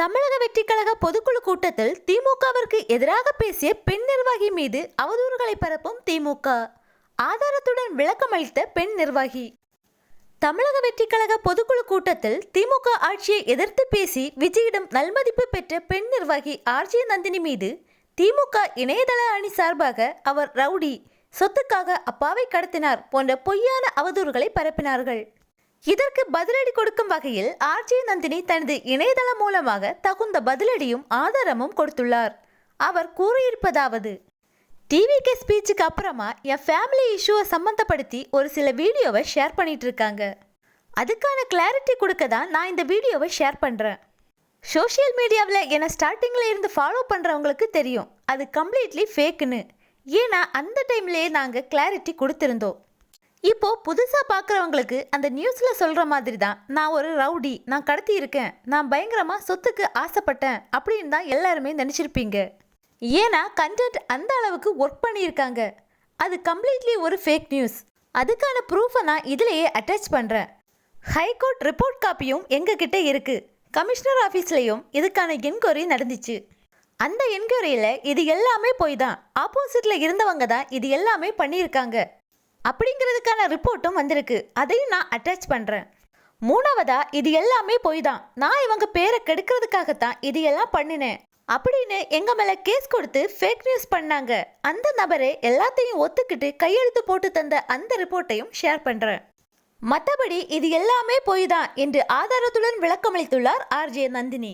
தமிழக வெற்றி கழக பொதுக்குழு கூட்டத்தில் திமுகவிற்கு எதிராக பேசிய பெண் நிர்வாகி மீது அவதூறுகளை பரப்பும் திமுக. ஆதாரத்துடன் விளக்கமளித்த பெண் நிர்வாகி. தமிழக வெற்றி கழக பொதுக்குழு கூட்டத்தில் திமுக ஆட்சியை எதிர்த்து பேசி விஜயிடம் நல்மதிப்பு பெற்ற பெண் நிர்வாகி ஆர்ஜி நந்தினி மீது திமுக இணையதள அணி சார்பாக அவர் ரவுடி சொத்துக்காக அப்பாவை கடத்தினார் போன்ற பொய்யான அவதூறுகளை பரப்பினார்கள். இதற்கு பதிலடி கொடுக்கும் வகையில் ஆர்ஜி நந்தினி தனது இணையதளம் மூலமாக தகுந்த பதிலடியும் ஆதாரமும் கொடுத்துள்ளார். அவர் கூறியிருப்பதாவது டிவிகே ஸ்பீச்சுக்கு அப்புறமா என் ஃபேமிலி இஷ்யூவை சம்மந்தப்படுத்தி ஒரு சில வீடியோவை ஷேர் பண்ணிட்டு இருக்காங்க அதுக்கான கிளாரிட்டி கொடுக்க தான் நான் இந்த வீடியோவை ஷேர் பண்ணுறேன் சோஷியல் மீடியாவில் என்னை ஸ்டார்டிங்கில் இருந்து ஃபாலோ பண்ணுறவங்களுக்கு தெரியும். அது கம்ப்ளீட்லி ஃபேக்குன்னு ஏன்னா அந்த டைம்லேயே நாங்கள் கிளாரிட்டி கொடுத்துருந்தோம். இப்போ புதுசாக பார்க்குறவங்களுக்கு அந்த நியூஸில் சொல்கிற மாதிரி தான் நான் ஒரு ரவுடி நான் கடத்தி இருக்கேன் நான் பயங்கரமாக சொத்துக்கு ஆசைப்பட்டேன் அப்படின்னு தான் எல்லாருமே நினச்சிருப்பீங்க. ஏன்னா கண்டென்ட் அந்த அளவுக்கு ஒர்க் பண்ணியிருக்காங்க. அது கம்ப்ளீட்லி ஒரு ஃபேக் நியூஸ் அதுக்கான ப்ரூஃபை நான் இதிலேயே அட்டாச் பண்ணுறேன் ஹைகோர்ட் ரிப்போர்ட் காப்பியும் எங்ககிட்ட இருக்குது கமிஷனர் ஆஃபீஸ்லேயும் இதுக்கான என்கொயரி நடந்துச்சு. அந்த என்கொயரியில் இது எல்லாமே போய் தான் ஆப்போசிட்டில் இருந்தவங்க தான் இது எல்லாமே பண்ணியிருக்காங்க. அப்படிங்கிறதுக்கான ரிப்போர்ட்டும் வந்திருக்கு. அதையும் நான் அட்டாச் பண்ணுறேன் மூணாவதா இது எல்லாமே போய் தான் நான் இவங்க பேரை கெடுக்கிறதுக்காகத்தான் இது எல்லாம் பண்ணினேன். அப்படின்னு எங்க மேல கேஸ் கொடுத்து ஃபேக் நியூஸ் பண்ணாங்க. அந்த நபரே எல்லாத்தையும் ஒத்துக்கிட்டு கையெழுத்து போட்டு தந்த அந்த ரிப்போர்ட்டையும் ஷேர் பண்றேன். மற்றபடி இது எல்லாமே போய் தான் என்று ஆதாரத்துடன் விளக்கமளித்துள்ளார் ஆர்ஜே நந்தினி.